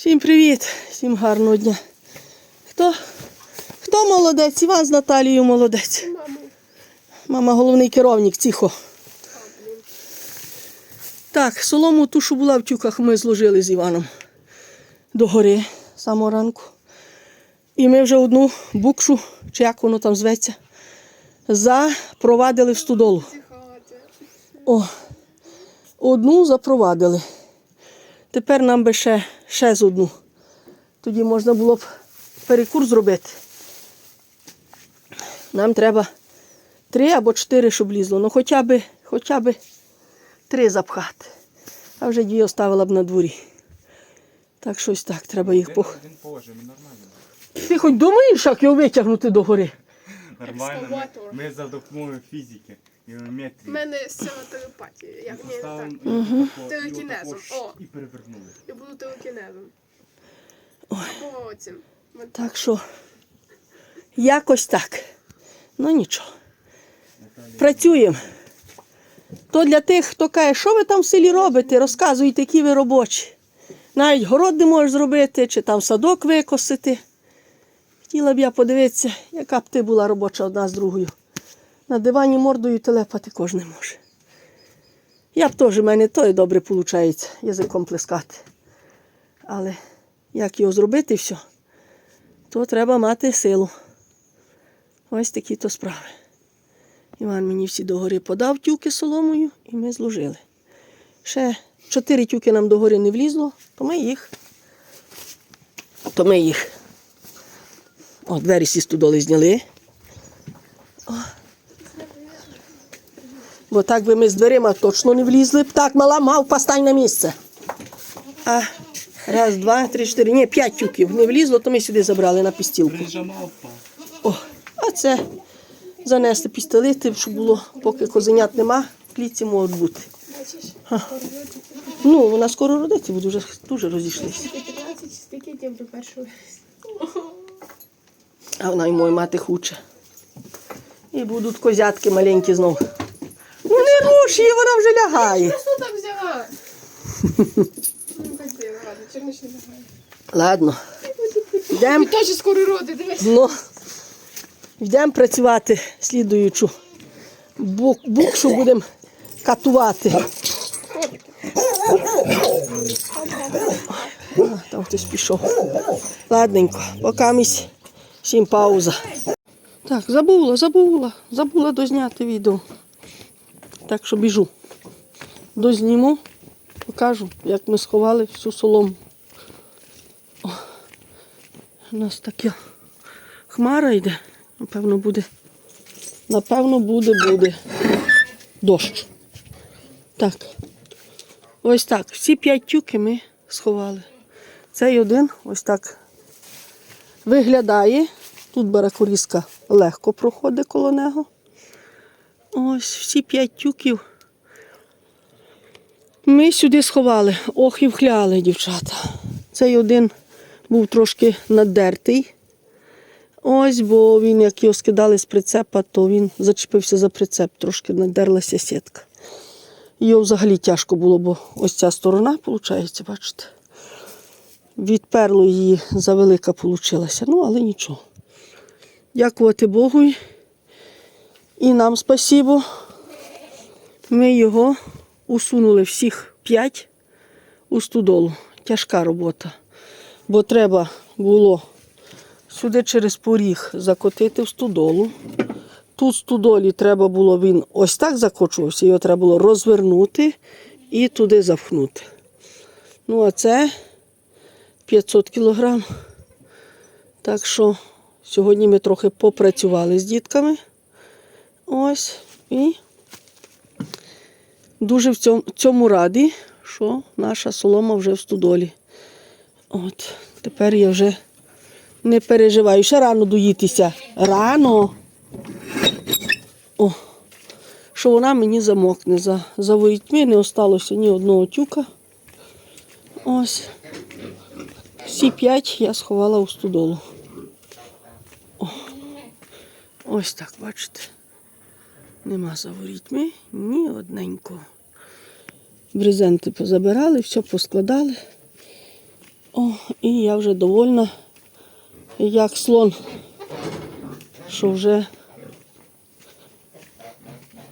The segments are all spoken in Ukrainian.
Всім привіт, всім гарного дня. Хто, хто молодець? Іван з Наталією молодець. Мама головний керівник, тихо. Так, солому ту, що була в тюках, ми зложили з Іваном до гори самого ранку. І ми вже одну букшу, чи як воно там зветься, запровадили в студолу. О, одну запровадили. Тепер нам би ще, ще з одну. Тоді можна було б перекур зробити. Нам треба три або чотири, щоб лізло. Ну хоча б, хоча б три запхати. А вже дві оставила б на дворі. Так щось так, треба їх пох. Нормально. Ти хоч думаєш, як його витягнути до гори? Нормально. Ми, ми за допомогою фізики У геометрії. мене сила телепатії. Як ні, так. Поставимо і Телекінезом. отако О. і перевернули. Я буду телекінезом. Або цим. Так що якось так. Ну нічого. Працюємо. То для тих, хто каже, що ви там в селі робите, розказуйте, які ви робочі. Навіть город не можеш зробити, чи там садок викосити. Хотіла б я подивитися, яка б ти була робоча одна з другою. На дивані мордою телепати кожен може. Я б теж, в мене то і добре виходить язиком плескати. Але як його зробити все, то треба мати силу. Ось такі то справи. Іван мені всі догори подав тюки соломою і ми зложили. Ще чотири тюки нам догори не влізло, то ми їх. То ми їх. О, двері всі студоли зняли. О. Бо так би ми з дверима точно не влізли б. Так, мала мавпа, стань на місце. А раз, два, три, чотири. Ні, п'ять тюків не влізло, то ми сюди забрали на пістілку. О, а це занести пістолети, щоб було, поки козенят нема, в клітці можуть бути. Ну, вона скоро родиться, буде вже дуже розійшлися. 15 скільки днів до першого. А вона й моя мати хоче. І будуть козятки маленькі знов. Не руш її, вона вже лягає. Просто так взяла. Ну, ладно, черниш не лягає. Ладно. Йдемо. Теж скоро роди, дивись. Ну, йдемо працювати слідуючу бук, букшу будемо катувати. Там хтось пішов. Ладненько, поки місь всім пауза. Так, забула, забула, забула дозняти відео. Так що біжу. Дозніму, покажу, як ми сховали всю солому. О, у нас таке хмара йде. Напевно, буде. Напевно, буде, буде дощ. Так. Ось так. Всі п'ять тюки ми сховали. Цей один ось так виглядає. Тут баракурізка легко проходить коло нього. Ось всі п'ять тюків. Ми сюди сховали. Ох і вхляли, дівчата. Цей один був трошки надертий. Ось, бо він, як його скидали з прицепа, то він зачепився за прицеп, трошки надерлася сітка. Його взагалі тяжко було, бо ось ця сторона, виходить, бачите. Відперло її завелика получилася. Ну, але нічого. Дякувати Богу. І нам спасибо. Ми його усунули всіх п'ять у студолу. Тяжка робота. Бо треба було сюди через поріг закотити в студолу. Тут в студолі треба було, він ось так закочувався, його треба було розвернути і туди запхнути. Ну, а це 500 кілограм. Так що сьогодні ми трохи попрацювали з дітками. Ось. І дуже в цьому, цьому раді, що наша солома вже в студолі. От, тепер я вже не переживаю. Ще рано доїтися. Рано. О, що вона мені замокне. За, за ворітьми не осталося ні одного тюка. Ось. Всі п'ять я сховала у студолу. О, ось так, бачите. Нема за ворітьми ні одненького. Брезенти позабирали, все поскладали. О, і я вже довольна, як слон, що вже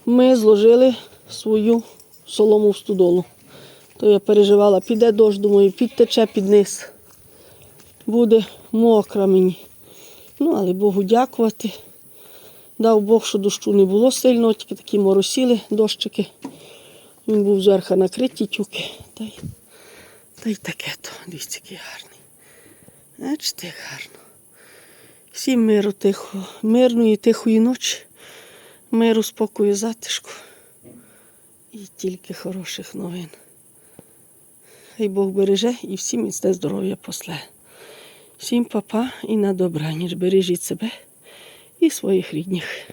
ми зложили свою солому в студолу. То я переживала, піде дощ, думаю, підтече під низ. Буде мокра мені. Ну, але Богу дякувати. Дав Бог, що дощу не було сильно, тільки такі моросіли дощики. Він був зверху накриті тюки. Та й, та й таке то. Дивіться, який гарний. Бачите, як гарно. Всім миру тихо, мирної, тихої ночі, миру, спокою, затишку. І тільки хороших новин. Хай Бог береже і всім міцне здоров'я после. Всім папа і на добраніч. Бережіть себе і своїх рідних.